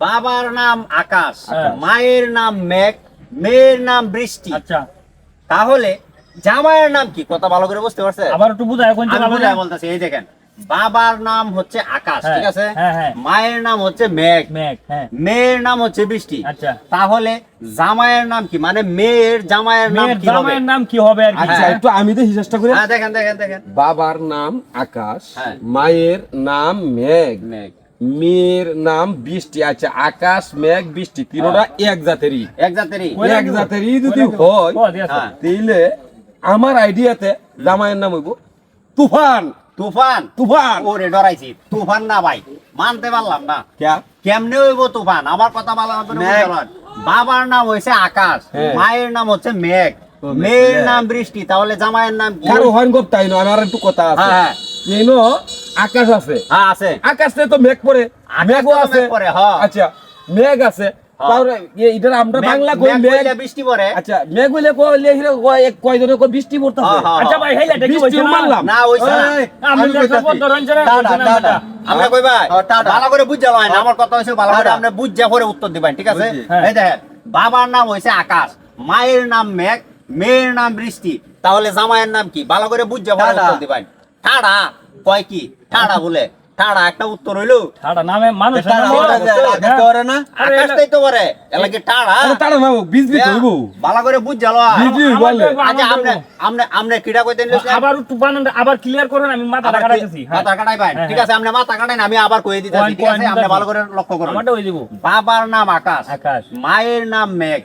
বাবার নাম আকাশ। মায়ের নাম মেঘ মেয়ের নাম বৃষ্টি। আচ্ছা। তাহলে জামাইয়ের নাম কি? কথা ভালো করে বুঝতে পারছে? আবার একটু বুঝায় কোন বুঝাই বলতেছি এই দেখেন বাবার নাম হচ্ছে আকাশ হ্যাঁ, ঠিক আছে? হ্যাঁ, হ্যাঁ। মায়ের নাম হচ্ছে মেঘ। মেঘ হ্যাঁ। মেয়ের নাম হচ্ছে বৃষ্টি। আচ্ছা। তাহলে জামাইয়ের নাম কি? মানে মেয়ের জামাইয়ের নাম কি হবে? জামাইয়ের নাম কি হবে আর কি? আচ্ছা। একটু আমি তো চেষ্টা করে হ্যাঁ দেখেন দেখেন দেখেন। বাবার নাম আকাশ হ্যাঁ। মায়ের নাম মেঘ। মেঘ। মেয়ের নাম বৃষ্টি আচ্ছা আকাশ মেঘ বৃষ্টি তিনোটা এক জাতেরই। এক জাতেরই। এক জাতেরই যদি হয়। হ্যাঁ। তাইলে আমার আইডিয়াতে জামাইয়ের নাম হইব তুফান। তুফান? তুফান। ওরে ডরাইছি। তুফান না ভাই মানতে পারলাম না। কেমনে হইব তুফান? আমার কথা ভালো। বাবার নাম হয়েছে আকাশ হ্যাঁ। মায়ের নাম হচ্ছে মেঘ। মেয়ের নাম বৃষ্টি তাহলে জামাইয়ের নাম কি? হন গপ তাই নয় আমার একটু কথা আছে। হ্যাঁ আকাশ আছে। হ্যাঁ আছে। আকাশে তো মেঘ পড়ে। মেঘও আছে। মেঘ পড়ে, হ্যাঁ। আচ্ছা মেঘ আছে। তাহলে এ- এটা আমরা বাংলা কই মেঘ মেঘ? বৃষ্টি পড়ে। আচ্ছা মেঘ হইলে কইলে হিরে কয় কয়জনে কয় বৃষ্টি পড়তাছে। আচ্ছা ভাই হেলে দেখি বৃষ্টিও মারলাম। না ওইছে না। আমি আমি দেখো কইতাছি। ধরন জরা টাটা, টাটা। আমরা কই ভাই? ভালো করে বুঝ যালো আমার কথা হইছে ভালো করে। আপনি বুঝ যা পরে উত্তর দিবেন ঠিক আছে। হ্যাঁ। এই দেখেন বাবার নাম হইছে আকাশ মায়ের নাম মেঘ মেয়ের নাম বৃষ্টি। তাহলে জামাইয়ের নাম কি? ভালো করে বুঝ যা পরে। উত্তর দিবেন। ঠাড়া কয় কি? ঠাড়া বলে। ঠাড়া একটা উত্তর হইল। ঠাডা নামে মানুষ টাটা, টাটা, আগে তো ওরে না? আরে তো করে এলাকে ঠাড়া? আরে না বিজলি তো হইব ভালো করে বুঝ যালো বিজলি বলে। আচ্ছা আমনে আমনে আমনে কিডা কইতেন আবার তুফান আবার ক্লিয়ার করুন আমি মাথা কাটাইতেছি মাথা কাটাই ভাই ঠিক। আছে আপনি মাথা কাটাই আমি আবার কই দিতেছি। ঠিক আছে আপনি ভালো করে লক্ষ্য করুন আমারটা ওই দিব বাবার নাম আকাশ। আকাশ। মায়ের নাম মেঘ।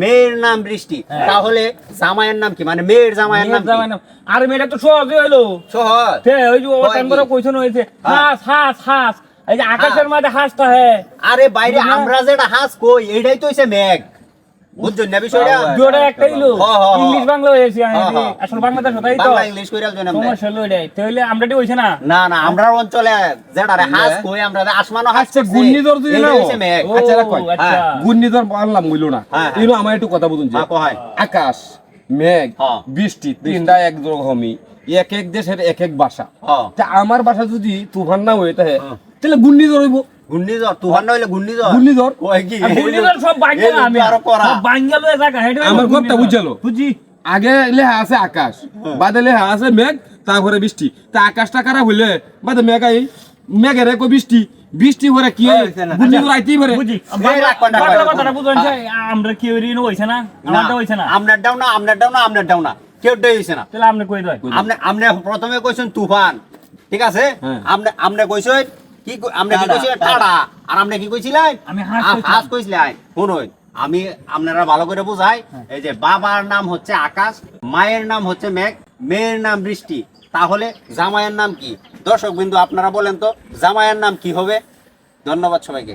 মেয়ের নাম বৃষ্টি। হ্যাঁ। তাহলে জামাইয়ের নাম কি? মানে মেয়ের জামাইয়ের নাম আর মেয়েটা তো সহজে হইল। সহজ। তে ওই যে কয় ওটান করে কইছন হইছে হ্যাঁ। হাঁস হাঁস হাঁস। এই যে আকাশের মাঝে হাঁসটা হে। আরে বাইরে আমরা যেটা হাঁস কই এটাই তো হইছে মেঘ। বুঝছেন না বিষয়টা। জোড়া একটাই লো হ্যাঁ, হ্যাঁ, হ্যাঁ। ইংলিশ বাংলা হয়েছে হ্যাঁ, হ্যাঁ। আসলে বাংলাদেশ হতাই তো। বাংলা ইংলিশ কইরা জন্য সমস্যা হলো এটাই তাহলে আমরাটি হইছে না? না না আমরা অঞ্চলে যেটা রে হাঁস কই আমরা আসমানো হাঁস আচ্ছা, করছি, ঘূর্ণিঝড় যদি হইছে মেঘ। আচ্ছা, রাখো। আচ্ছা। হ্যাঁ। ঘূর্ণিঝড় পারলাম হইল না। হ্যাঁ, হ্যাঁ। আমার একটু কথা বুঝুন যে হ্যাঁ, আকাশ মেঘ হ্যাঁ। বৃষ্টি তিনটা এক রকমই। এক এক দেশের এক এক ভাষা। হ্যাঁ। তা আমার বাসা যদি তুফান না হয়ে থাকে হ্যাঁ। তাহলে ঘূর্ণিঝড় হইব। ঘূর্ণিঝড়? তুফান না হইলে ঘূর্ণিঝড়? ঘূর্ণিঝড়? কয় কি? ঘূর্ণিঝড় সব আমি। আরও করা। সব জায়গা আমার কথা বুঝালো। বুঝি? আগে লেহা আছে আকাশ বাদে লেহা আছে মেঘ তারপরে বৃষ্টি। তা আকাশটা খারাপ হইলে বাদে মেঘ আই মেঘের এক বৃষ্টি। বৃষ্টি করে কি হয়? পারে বুঝি। কথাটা বুঝুন আমরা কেউ ঋণ হইছে না আমারটা হইছে না। না না না। কেউ হইছে না। তাহলে আপনি কই দেয়? আপনি আপনি প্রথমে কইছেন তুফান ঠিক আছে? হ্যাঁ। আপনি আপনি কইছেন কি আপনি কি টাড়া, কইছিলেন? টাড়া। আর আপনি কি কইছিলেন? আমি হাঁস কইছিলেন। শুনুন আমি আপনারা ভালো করে বুঝাই। হ্যাঁ। এই যে বাবার নাম হচ্ছে আকাশ মায়ের নাম হচ্ছে মেঘ মেয়ের নাম বৃষ্টি। তাহলে জামাইয়ের নাম কি? দর্শক বিন্দু আপনারা বলেন তো, জামাইয়ের নাম কি হবে? ধন্যবাদ সবাইকে।